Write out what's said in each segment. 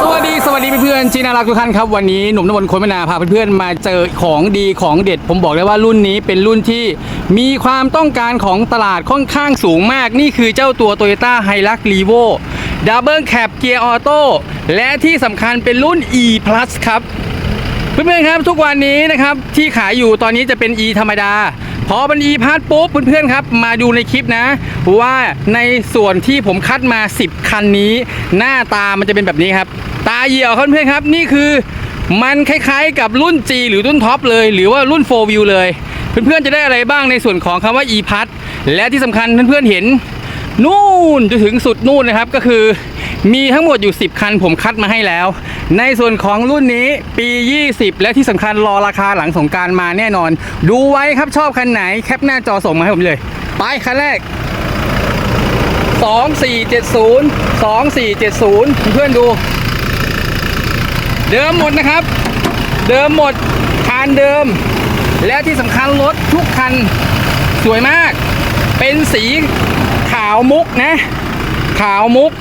สวัสดีสวัสดีเพื่อนๆจีน่ารักทุกท่านครับ วันนี้หนุ่มนวลคนมนาพาเพื่อนๆมาเจอของดีของเด็ด ผมบอกเลยว่ารุ่นนี้เป็นรุ่นที่มีความต้องการของตลาดค่อนข้างสูงมาก นี่คือเจ้าตัว Toyota h i l u x r e v o Double Cab Gear Auto และที่สำคัญเป็นรุ่น E Plus ครับ เพื่อนๆครับทุกวันนี้นะครับที่ขายอยู่ตอนนี้จะเป็น E ธรรมดา พอเป็น E พาร์ทปุ๊บเพื่อนๆครับ มาดูในคลิปนะ ว่าในส่วนที่ผมคัดมา 10 คันนี้ หน้าตามันจะเป็นแบบนี้ครับ ตาเหี่ยวเพื่อนๆครับ นี่คือมันคล้ายๆกับรุ่น G หรือรุ่นท็อปเลย หรือว่ารุ่น 4 View เลย เพื่อนๆจะได้อะไรบ้างในส่วนของคำว่า E พัทและที่สำคัญเพื่อนๆเห็น นู่นจนถึงสุดนู่นนะครับก็คือ มีทั้งหมดอยู่ 10 คันผมคัดมาให้แล้ว ในส่วนของรุ่นนี้ปี 20 และที่สำคัญรอราคาหลังสงการมาแน่นอน ดูไว้ครับชอบคันไหนแคปหน้าจอส่งมาให้ผมเลย ไปคันแรก 2470 2470 เพื่อนดู เดิมหมดนะครับ เดิมหมดคานเดิม และที่สำคัญรถทุกคันสวยมาก เป็นสีขาวมุกนะ ขาวมุก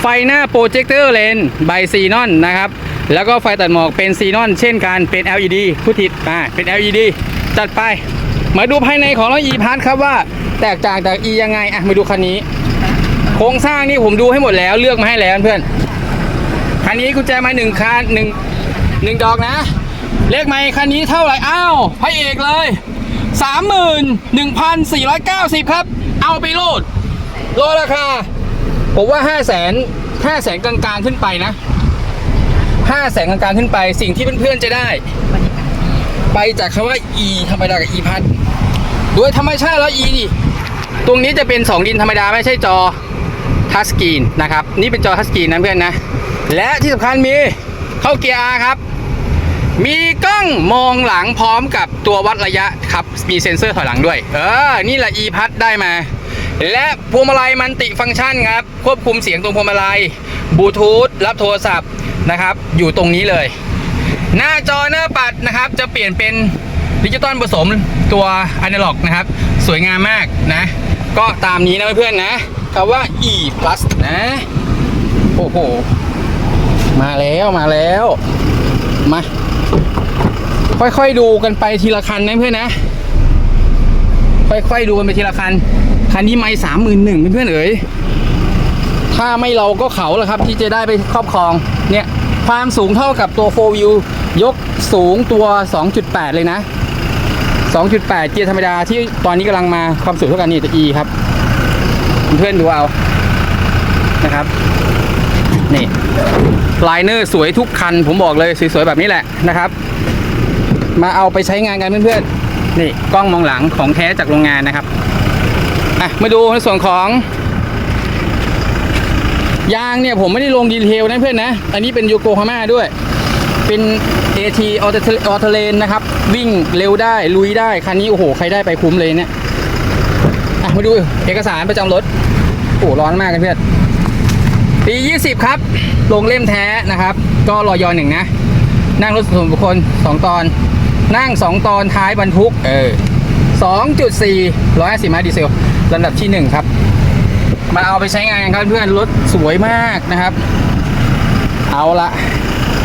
ไฟหน้าโปรเจคเตอร์เลนใบซีนอนนะครับ แล้วก็ไฟตัดหมอกเป็นซีนอนเช่นกันเป็น LED ผู้ทิดอ่าเป็น LED จัดไป มาดูภายในของรถ e p a s ครับว่าแตกต่างจาก e ยังไงอะมาดูคันนี้ โครงสร้างนี่ผมดูให้หมดแล้วเลือกมาให้แล้วเพื่อนคันนี้กุญแจไม้หนึ่งคันหนึ่งหนึ่งดอกนะ เลขไม้คันนี้เท่าไหร่อ้าวพระเอกเลยสามหมื่นหนึ่งพันสี่ร้อยเก้าสิบครับ เอาไปโหลดโลดราคา ผมว่าห้าแสนห้าแสนกลางๆขึ้นไปนะห้าแสนกลางๆขึ้นไป สิ่งที่เพื่อนๆจะได้ ไปจากคำว่า e ธรรมดากับ e พัดโดยธรรมชาติแล้ว e ดิตรงนี้จะเป็น 2 ดินธรรมดาไม่ใช่จอทัชสกรีนนะครับ นี่เป็นจอทัชสกรีนนะเพื่อนนะ และที่สำคัญมีเข้าเกียร์ R ครับ มีกล้องมองหลังพร้อมกับตัววัดระยะครับ มีเซ็นเซอร์ถอยหลังด้วย เออ นี่แหละ e พัดได้มา และพวงมาลัยมันติฟังก์ชันครับ ควบคุมเสียงตรงพวงมาลัยบลูทูธรับโทรศัพท์นะครับ อยู่ตรงนี้เลย หน้าจอหน้าปัดนะครับ จะเปลี่ยนเป็นดิจิตอลผสมตัวอนาล็อกนะครับ สวยงามมากนะ ก็ตามนี้นะเพื่อนๆนะคำว่า e plus นะ โอ้โห มาแล้วมาแล้ว มา ค่อยๆดูกันไปทีละคันนะเพื่อนนะ ค่อยๆดูกันไปทีละคัน คันนี้ไม่สามหมื่นหนึ่งเพื่อนๆเอ๋ยถ้าไม่เราก็เขาแหละครับที่จะได้ไปครอบครองเนี่ยความสูงเท่ากับตัว4 View ยกสูงตัว 2.8 เลยนะ 2.8 เกียร์ธรรมดาที่ตอนนี้กำลังมาความสูงเท่ากันนี่ตัว E ครับ เพื่อนดูเอานะครับ นี่ไลเนอร์สวยทุกคัน ผมบอกเลยสวยๆแบบนี้แหละนะครับ มาเอาไปใช้งานกันเพื่อนๆ นี่กล้องมองหลังของแท้จากโรงงานนะครับ อะมาดูในส่วนของ ยางเนี่ยผมไม่ได้ลงดีเทลนะเพื่อนนะ อันนี้เป็นโยโกฮาม่าด้วย เป็น AT a u t o a u t o l a n นะครับ วิ่งเร็วได้ลุยได้ คันนี้โอ้โห ใครได้ไปคุ้มเลยเนี่ยอะมาดูเอกสารประจำรถโอ้ร้อนมากกันเพื่อนปี 20 ครับ ลงเล่มแท้นะครับ ก็รอยอหนึ่งนะ นั่งรถส่วนบุคคล 2 ตอน นั่ง 2 ตอนท้ายบรรทุก เออ2.4 150มาดีเซล ลำดับที่1ครับ มาเอาไปใช้งานกันครับเพื่อนรถสวยมากนะครับ เอาละ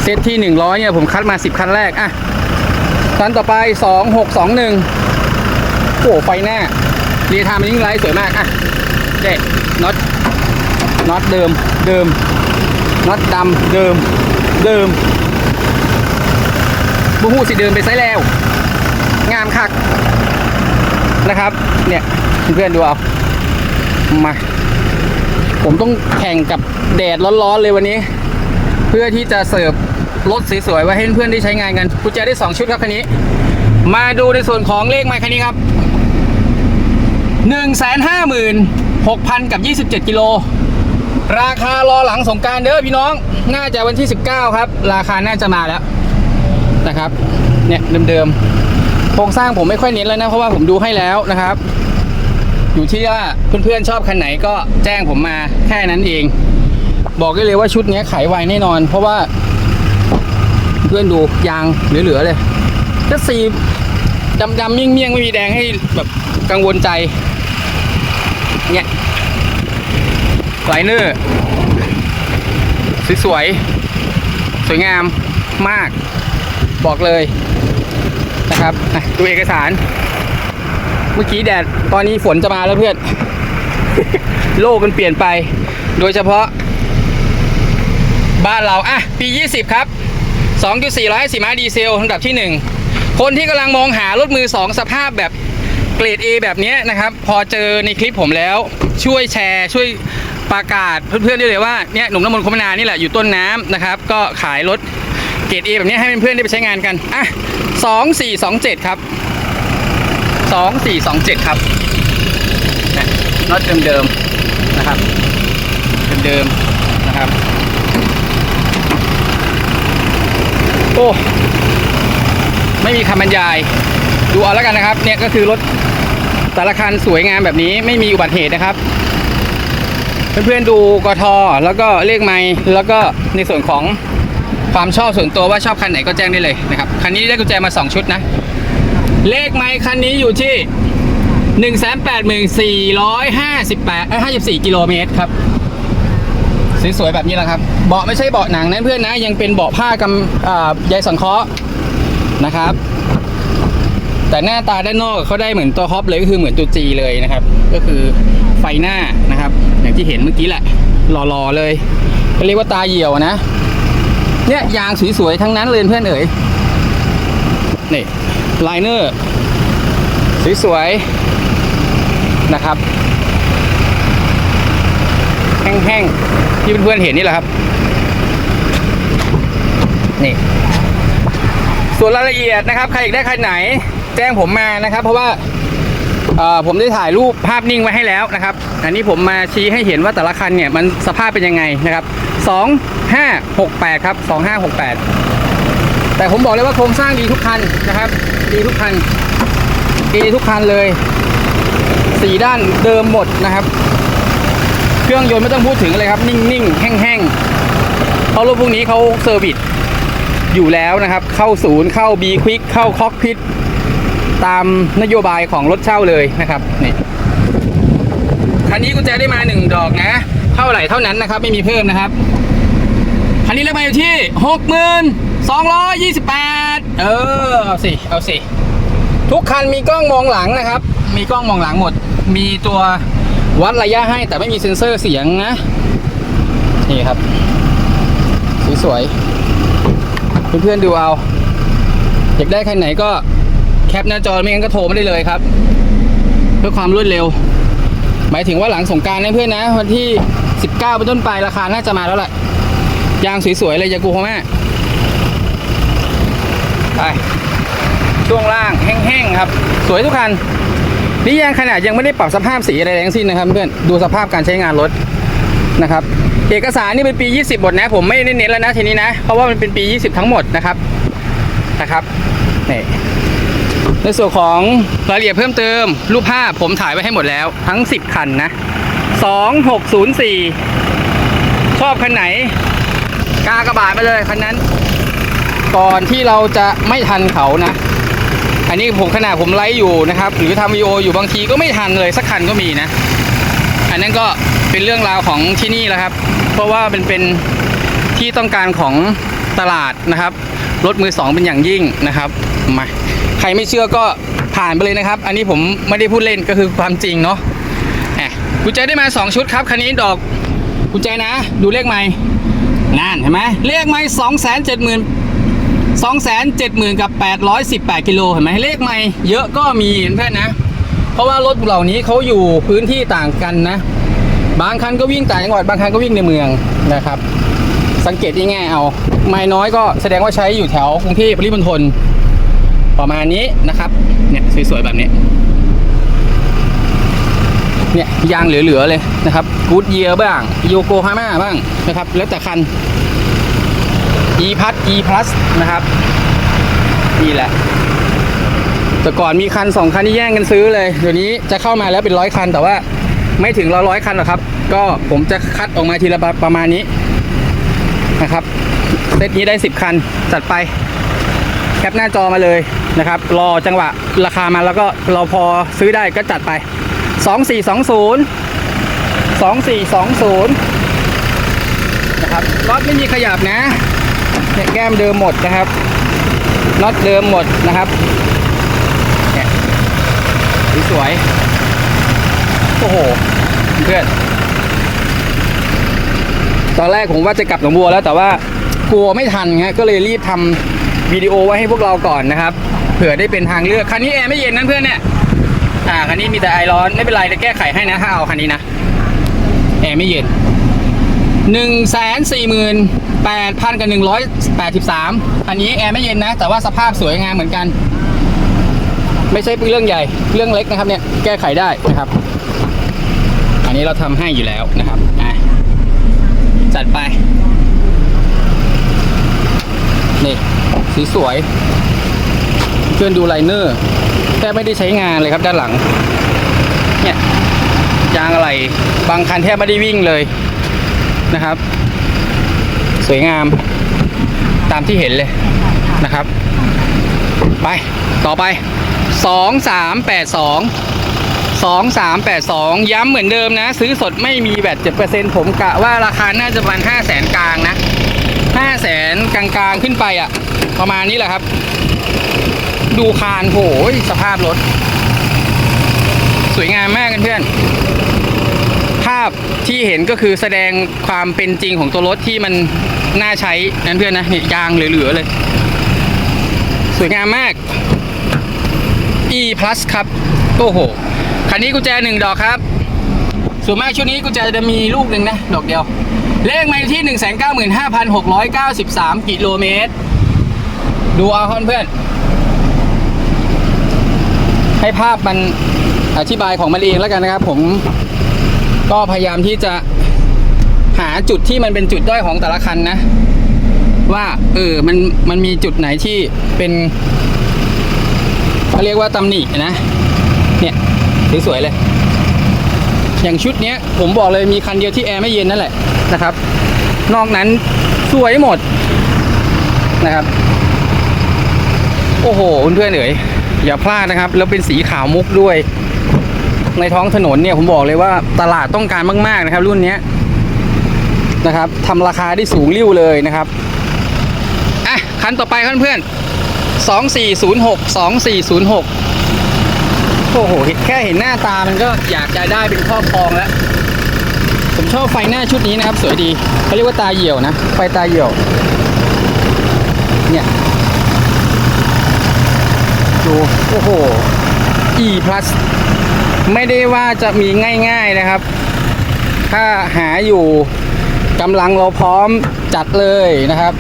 เซตที่100เนี่ยผมคัดมา10คันแรกอะคันต่อไป2621โอ้โหไฟหน้าเรียทามลิงไลท์สวยมากอะเด็น็อตน็อตเดิมเดิมน็อตดำเดิมเดิมบูฮูสิเดิมไปไซส์แล้ว งามคัก นะครับ เนี่ยเพื่อนๆดูเอามา ผมต้องแข่งกับแดดร้อนๆเลยวันนี้ เพื่อที่จะเสิร์ฟรถสวยๆไว้ให้เพื่อนได้ใช้งานกันกุญแจได้ 2 ชุดครับคันนี้ มาดูในส่วนของเลขไมค์คันนี้ครับ 1 5 6 0 0 0 กับ 27 กิโล ราคารอหลังสงการเด้อพี่น้อง น่าจะวันที่ 19 ครับ ราคาน่าจะมาแล้วนะครับ เนี่ยเดิมๆ โครงสร้างผมไม่ค่อยเน้นแล้วนะ เพราะว่าผมดูให้แล้วนะครับ อยู่ที่ว่าเพื่อนๆชอบคันไหนก็แจ้งผมมาแค่นั้นเอง บอกได้เลยว่าชุดนี้ขายไวแน่นอน เพราะว่า เพื่อนดูยางเหลือๆเลยก็สีดำๆเมี่ยงๆไม่มีแดงให้แบบกังวลใจเนี่ยไลเนอร์สวยๆสวยงามมาก บอกเลย นะครับดูเอกสาร เมื่อกี้แดดตอนนี้ฝนจะมาแล้วเพื่อน โลกมันเปลี่ยนไป โดยเฉพาะ บ้านเราอะปี 20 ครับ 2.450ม้าดีเซลลำดับที่ 1 คนที่กำลังมองหารถมือ 2 สภาพแบบเกรด A แบบนี้นะครับ พอเจอในคลิปผมแล้วช่วยแชร์ช่วยประกาศเพื่อนๆได้เลยว่าเนี่ยหนุ่มน้ำมนต์คมนานี่แหละอยู่ต้นน้ำนะครับ ก็ขายรถเกรด A แบบนี้ให้เพื่อนๆได้ไปใช้งานกันอะ 2427 ครับ 2427 ครับน็อตเดิมๆนะครับเดิมๆนะครับ โอ้ ไม่มีคำบรรยาย ดูเอาแล้วกันนะครับ เนี่ยก็คือรถแต่ละคันสวยงามแบบนี้ไม่มีอุบัติเหตุนะครับ เพื่อนๆดูกทแล้วก็เลขไม้แล้วก็ในส่วนของ ความชอบส่วนตัวว่าชอบคันไหนก็แจ้งได้เลยนะครับ คันนี้ได้กุญแจมา 2 ชุดนะ เลขไม้คันนี้อยู่ที่1 8 4 5 8 54กิโลเมตรครับ สวยๆแบบนี้แหละครับ เบาะไม่ใช่เบาะหนังนะเพื่อนนะ ยังเป็นเบาะผ้ากำอ่าใยสังเคราะห์นะครับ แต่หน้าตาด้านนอกเขาได้เหมือนตัวฮอปเลยก็คือเหมือนตัวจีเลยนะครับ ก็คือไฟหน้านะครับ อย่างที่เห็นเมื่อกี้แหละหล่อๆเลยเขาเรียกว่าตาเหี่ยวนะ เนี่ยยางสวยๆทั้งนั้นเลยเพื่อนเอ๋ยนี่ไลเนอร์สวยๆนะครับ แห้งๆ ที่เพื่อนๆเห็นนี่แหละครับ นี่ส่วนรายละเอียดนะครับ ใครอยากได้คันไหน แจ้งผมมานะครับ เพราะว่าผมได้ถ่ายรูปภาพนิ่งไว้ให้แล้วนะครับ อันนี้ผมมาชี้ให้เห็นว่าแต่ละคันเนี่ยมันสภาพเป็นยังไงนะครับ 2568 ครับ 2568 แต่ผมบอกเลยว่าโครงสร้างดีทุกคันนะครับ ดีทุกคัน ดีทุกคันเลย สีด้านเดิมหมดนะครับ เครื่องยนต์ไม่ต้องพูดถึงเลยครับ นิ่งๆ แห้งๆ เพราะรถพวกนี้เขาเซอร์วิสอยู่แล้วนะครับ เข้าศูนย์ เข้า B Quick เข้าคอกพิทตามนโยบายของรถเช่าเลยนะครับ นี่ คันนี้กุญแจได้มาหนึ่งดอกนะ เท่าไหร่เท่านั้นนะครับ ไม่มีเพิ่มนะครับ คันนี้เลขมาอยู่ที่หกหมื่นสองร้อยยี่สิบแปดเออ เอาสิ เอาสิ ทุกคันมีกล้องมองหลังนะครับ มีกล้องมองหลังหมด มีตัววัดระยะให้แต่ไม่มีเซ็นเซอร์เสียงนะ นี่ครับ สวยๆเพื่อนๆดูเอา อยากได้คันไหนก็แคปหน้าจอไม่งั้นก็โทรไมาได้เลยครับ เพื่อความรวดเร็ว หมายถึงว่าหลังสงการนะเพื่อนนะ วันที่ 19เป็นต้นไปราคาน่าจะมาแล้วแหละยางสวยๆเลยยากูโฮม่ไปช่วงล่างแห้งๆครับ สวยทุกคันนี่ยางขนาดยังไม่ได้ปรับสภาพสีอะไรทั้งสิ้นนะครับเพื่อนดูสภาพการใช้งานรถนะครับเอกสารนี่เป็นปี 20 หมดนะ ผมไม่ได้เน้นแล้วนะทีนี้นะ เพราะว่ามันเป็นปี 20 ทั้งหมดนะครับนะครับนี่ ในส่วนของรายละเอียดเพิ่มเติม รูปภาพผมถ่ายไว้ให้หมดแล้วทั้ง 10 คันนะ 2604 ชอบคันไหน กากระบาดไปเลยคันนั้น ก่อนที่เราจะไม่ทันเขานะ อันนี้ผมขนาดผมไลฟ์อยู่นะครับ หรือทำวีโออยู่บางทีก็ไม่ทันเลยสักคันก็มีนะ อันนั้นก็เป็นเรื่องราวของที่นี่แหละครับ เพราะว่าเป็นเป็นที่ต้องการของตลาดนะครับ รถมือสองเป็นอย่างยิ่งนะครับมาใครไม่เชื่อก็ผ่านไปเลยนะครับ อันนี้ผมไม่ได้พูดเล่นก็คือความจริงเนาะแหมกุญแจได้มา 2 ชุดครับคันนี้ดอกกุญแจนะ ดูเลขไม่นั่นเห็นไหมเลขไม่สองแสนเจ็ดหมื่นสองแสนเจ็ดหมื่นกับแปดร้อยสิบแปดกิโลเห็นไหมเลขไม่เยอะก็มีเพื่อนนะ เพราะว่ารถเหล่านี้เขาอยู่พื้นที่ต่างกันนะ บางคันก็วิ่งต่างจังหวัดบางคันก็วิ่งในเมืองนะครับ สังเกตง่ายๆเอา ไม่น้อยก็แสดงว่าใช้อยู่แถวกรุงเทพปริมณฑลประมาณนี้นะครับ เนี่ยสวยๆแบบนี้ เนี่ยยางเหลือๆเลยนะครับกูดเยียร์บ้างโยโกฮาม่าบ้างนะครับ แล้วแต่คัน e p l u s e plus นะครับ นี่แหละ แต่ก่อนมีคันสองคันที่แย่งกันซื้อเลย เดี๋ยวนี้จะเข้ามาแล้วเป็นร้อยคันแต่ว่าไม่ถึงร้อยร้อยคันหรอกครับ ก็ผมจะคัดออกมาทีละประมาณนี้ นะครับเซตนี้ได้ 10 คันจัดไปแคปหน้าจอมาเลยนะครับ รอจังหวะราคามาแล้วก็เราพอซื้อได้ก็จัดไป 2420 2420 นะครับก็น็อตไม่มีขยับนะเนี่ยแก้มเดิมหมดนะครับน็อตเดิมหมดนะครับเนี่ยสวยโอ้โหเพื่อน ตอนแรกผมว่าจะกลับหนองบัวแล้วแต่ว่ากลัวไม่ทันฮะก็เลยรีบทำวิดีโอไว้ให้พวกเราก่อนนะครับเผื่อได้เป็นทางเลือกคันนี้แอร์ไม่เย็นนั่นเพื่อนเนี่ยอ่าคันนี้มีแต่ไอร้อนไม่เป็นไรจะแก้ไขให้นะถ้าเอาคันนี้นะแอร์ไม่เย็นหนึ่งแสนสี่หมื่นแปดพันกับหนึ่งร้อยแปดสิบสามอันนี้แอร์ไม่เย็นนะ แต่ว่าสภาพสวยงามเหมือนกัน ไม่ใช่เรื่องใหญ่เรื่องเล็กนะครับเนี่ยแก้ไขได้นะครับ อันนี้เราทำให้อยู่แล้วนะครับ จัดไป นี่สีสวย เพื่อนดูไลเนอร์แทบไม่ได้ใช้งานเลยครับด้านหลัง เนี่ยยางอะไรบางคันแทบไม่ได้วิ่งเลยนะครับ สวยงามตามที่เห็นเลยนะครับ ไปต่อไป 2 2382 ย้ำเหมือนเดิมนะ ซื้อสดไม่มีแบต7%ผมกะว่าราคาน่าจะประมาณ5 0 0แสนกลางนะ5 0 0แสนกลางๆขึ้นไปอะประมาณนี้แหละครับ ดูคานโหยสภาพรถ สวยงามมากเพื่อน ภาพที่เห็นก็คือแสดงความเป็นจริงของตัวรถที่มันน่าใช้นั่นเพื่อนนะเนี่ยยางเหลือๆเลย สวยงามมาก E plus ครับ โอ้โห คันนี้กุญแจหนึ่งดอกครับ ส่วนมากชุดนี้กุญแจจะมีลูกหนึ่งนะ ดอกเดียว เลขมาที่1 9 5 6 9 3กิโลเมตร ดูเอาเพื่อน ให้ภาพมันอธิบายของมันเองแล้วกันนะครับ ผมก็พยายามที่จะหาจุดที่มันเป็นจุดด้อยของแต่ละคันนะ ว่าเออมันมันมีจุดไหนที่เป็นเขาเรียกว่าตำหนินะ สวยๆเลย อย่างชุดเนี้ย ผมบอกเลยมีคันเดียวที่แอร์ไม่เย็นนั่นแหละนะครับ นอกนั้นสวยหมดนะครับ โอ้โหเพื่อนๆเอ๋ยอย่าพลาดนะครับ แล้วเป็นสีขาวมุกด้วย ในท้องถนนเนี่ยผมบอกเลยว่าตลาดต้องการมาก ๆนะครับ รุ่นนี้นะครับทำราคาได้สูงริ้วเลยนะครับอะคันต่อไปเพื่อนๆ2406 2406 โอ้โหแค่เห็นหน้าตามันก็อยากจะได้เป็นครอบครองแล้ว ผมชอบไฟหน้าชุดนี้นะครับ สวยดีเขาเรียกว่าตาเหี่ยวนะ ไฟตาเหี่ยว เนี่ยดูโอ้โห E plus ไม่ได้ว่าจะมีง่ายๆนะครับ ถ้าหาอยู่กำลังเราพร้อมจัดเลยนะครับ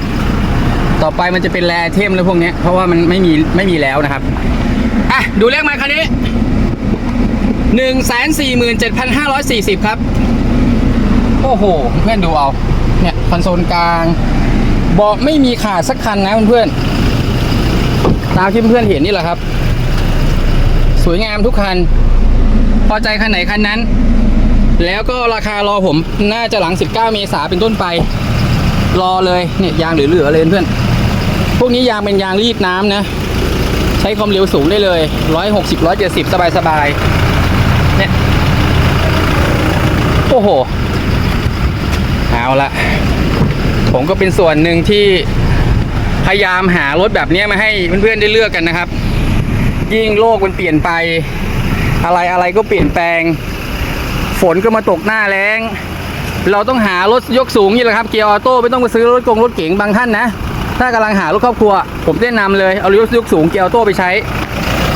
ต่อไปมันจะเป็นแรเทมแล้วพวกนี้เพราะว่ามันไม่มีไม่มีแล้วนะครับ อะ ดูเลขมาคันนี้ หนึ่งแสนสี่หมื่นเจ็ดพันห้าร้อยสี่สิบครับ โอ้โห เพื่อนดูเอา เนี่ยคอนโซลกลางเบาะไม่มีขาดสักคันนะเพื่อนๆตามที่เพื่อนๆเห็นนี่แหละครับ สวยงามทุกคัน พอใจคันไหนคันนั้น แล้วก็ราคารอผมน่าจะหลัง 19 เมษาเป็นต้นไป รอเลยเนี่ยยางเหลือๆเลยเพื่อนพวกนี้ยางเป็นยางรีดน้ำนะ ใช้ความเร็วสูงได้เลย 160 170 สบายสบายๆ เนี่ย โอ้โห เอาละ ผมก็เป็นส่วนหนึ่งที่พยายามหารถแบบนี้มาให้เพื่อนๆได้เลือกกันนะครับ ยิ่งโลกมันเปลี่ยนไป อะไรอะไรก็เปลี่ยนแปลง ฝนก็มาตกหน้าแล้งเราต้องหารถยกสูงนี่แหละครับเกียร์ออโต้ไม่ต้องไปซื้อรถกงรถเก๋งบางท่านนะ ถ้ากำลังหารถครอบครัว ผมแนะนำเลยเอารถยกสูงเกียร์ออโต้ไปใช้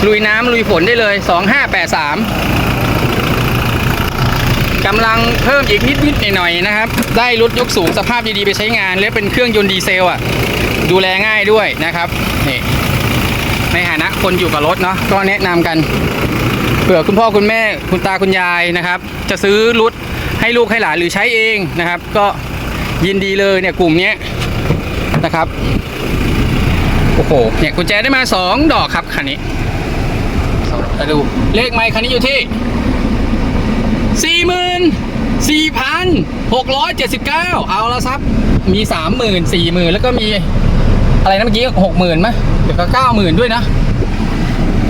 ลุยน้ำลุยฝนได้เลย 2583 กำลังเพิ่มอีกนิดๆหน่อยๆนะครับ ได้รถยกสูงสภาพดีๆไปใช้งาน และเป็นเครื่องยนต์ดีเซลอะ ดูแลง่ายด้วยนะครับนี่ในฐานะคนอยู่กับรถเนาะก็แนะนำกันเผื่อคุณพ่อคุณแม่คุณตาคุณยายนะครับ จะซื้อรถให้ลูกให้หลานหรือใช้เองนะครับ ก็ยินดีเลยเนี่ยกลุ่มเนี้ยนะครับโอ้โหเนี่ยกุญแจได้มา 2 ดอกครับคันนี้มาดูเลขไมค์คันนี้อยู่ที่ 4,679 เอาละครับมี 3 0 0 0 0 4 0,000 แล้วก็มีอะไรนะเมื่อกี้ 60,000มั้ยเดี๋ยวก็ 90,000 ด้วยนะ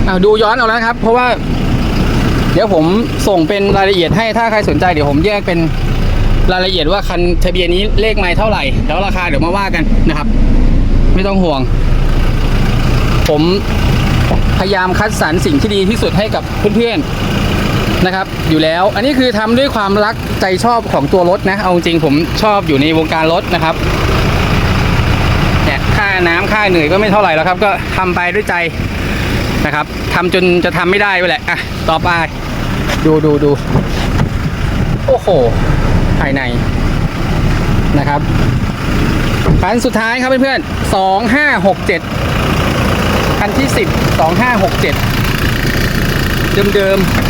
อะดูย้อนเอาแล้วครับ เพราะว่า เดี๋ยวผมส่งเป็นรายละเอียดให้ถ้าใครสนใจเดี๋ยวผมแยกเป็นรายละเอียดว่าคันทะเบียนนี้เลขไม้เท่าไหร่ แล้วราคาเดี๋ยวมาว่ากันนะครับ ไม่ต้องห่วง ผมพยายามคัดสรรสิ่งที่ดีที่สุดให้กับเพื่อนๆ นะครับอยู่แล้วอันนี้คือทำด้วยความรักใจชอบของตัวรถนะ เอาจริงผมชอบอยู่ในวงการรถนะครับเนี่ยค่าน้ำค่าเหนื่อยก็ไม่เท่าไหร่แล้วครับ ก็ทำไปด้วยใจนะครับทำจนจะทำไม่ได้ไปแหละอะต่อไป ดูดูดูโอ้โห ภายในนะครับคันสุดท้ายครับเพื่อนๆสองห้าหกเจ็ดคันที่สิบสองห้าหกเจ็ดเดิมเดิมๆ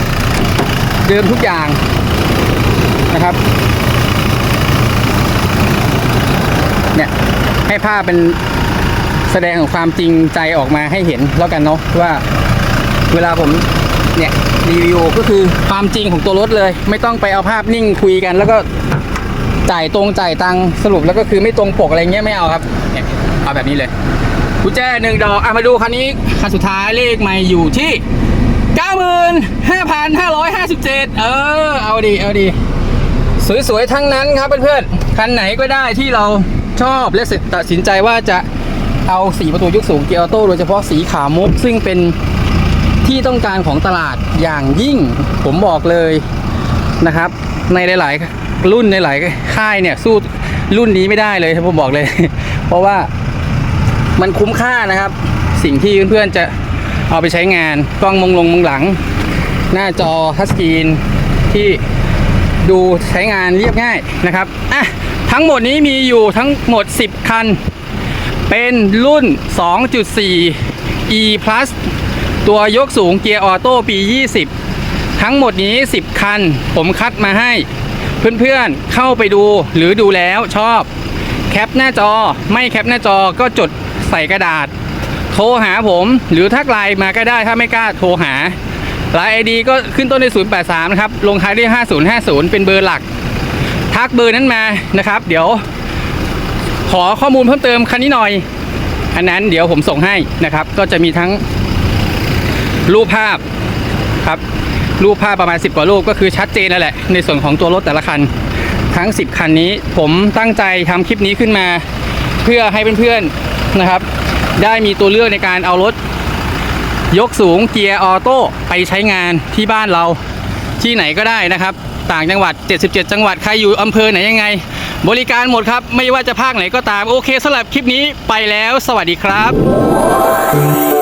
เดิมทุกอย่างนะครับ เนี่ยให้ภาพเป็นแสดงของความจริงใจออกมาให้เห็นแล้วกันเนาะว่าเวลาผมเนี่ยรีวิวก็คือความจริงของตัวรถเลย ไม่ต้องไปเอาภาพนิ่งคุยกัน แล้วก็จ่ายตรงจ่ายตังสรุปแล้วก็คือไม่ตรงปกอะไรเงี้ยไม่เอาครับเนี่ยเอาแบบนี้เลยกุญแจหนึ่งดอกอะมาดูคันนี้คันสุดท้ายเลขไม่อยู่ที่ 95,557 เออ เอาดี เอาดี สวยๆ ทั้งนั้นครับเพื่อนๆ คันไหนก็ได้ที่เราชอบและตัดสินใจว่าจะเอาสีประตูยุกสูงเกียร์ออโต้โดยเฉพาะสีขาวมุก ซึ่งเป็นที่ต้องการของตลาดอย่างยิ่ง ผมบอกเลยนะครับ ในหลาย ๆ รุ่นในหลายค่ายเนี่ยสู้รุ่นนี้ไม่ได้เลยผมบอกเลย เพราะว่ามันคุ้มค่านะครับ สิ่งที่เพื่อนๆจะ เอาไปใช้งานกล้องมงลงมงหลัง หน้าจอทัชสกรีนที่ดูใช้งานเรียบง่ายนะครับอะทั้งหมดนี้มีอยู่ทั้งหมด 10 คัน เป็นรุ่น 2.4 e plus ตัวยกสูงเกียร์ออโต้ปี 20 ทั้งหมดนี้ 10 คัน ผมคัดมาให้ เพื่อนๆเข้าไปดูหรือดูแล้วชอบ แคปหน้าจอไม่แคปหน้าจอก็จดใส่กระดาษ โทรหาผมหรือทักไลน์มาก็ได้ถ้าไม่กล้าโทรหาไลน์ไอดีก็ขึ้นต้นด้วย083 นะครับ ลงท้ายด้วย 5050 เป็นเบอร์หลัก ทักเบอร์นั้นมานะครับ เดี๋ยว ขอข้อมูลเพิ่มเติมคันนี้หน่อย อันนั้นเดี๋ยวผมส่งให้นะครับ ก็จะมีทั้งรูปภาพครับรูปภาพประมาณ 10 กว่ารูปก็คือชัดเจนแล้วแหละ ในส่วนของตัวรถแต่ละคัน ทั้ง 10 คันนี้ผมตั้งใจทำคลิปนี้ขึ้นมา เพื่อให้เพื่อนๆนะครับ ได้มีตัวเลือกในการเอารถ ยกสูงเกียร์ออโต้ไปใช้งานที่บ้านเราที่ไหนก็ได้นะครับ ต่างจังหวัด 77 จังหวัดใครอยู่อำเภอไหนยังไง บริการหมดครับ ไม่ว่าจะภาคไหนก็ตามโอเคสำหรับคลิปนี้ไปแล้ว สวัสดีครับ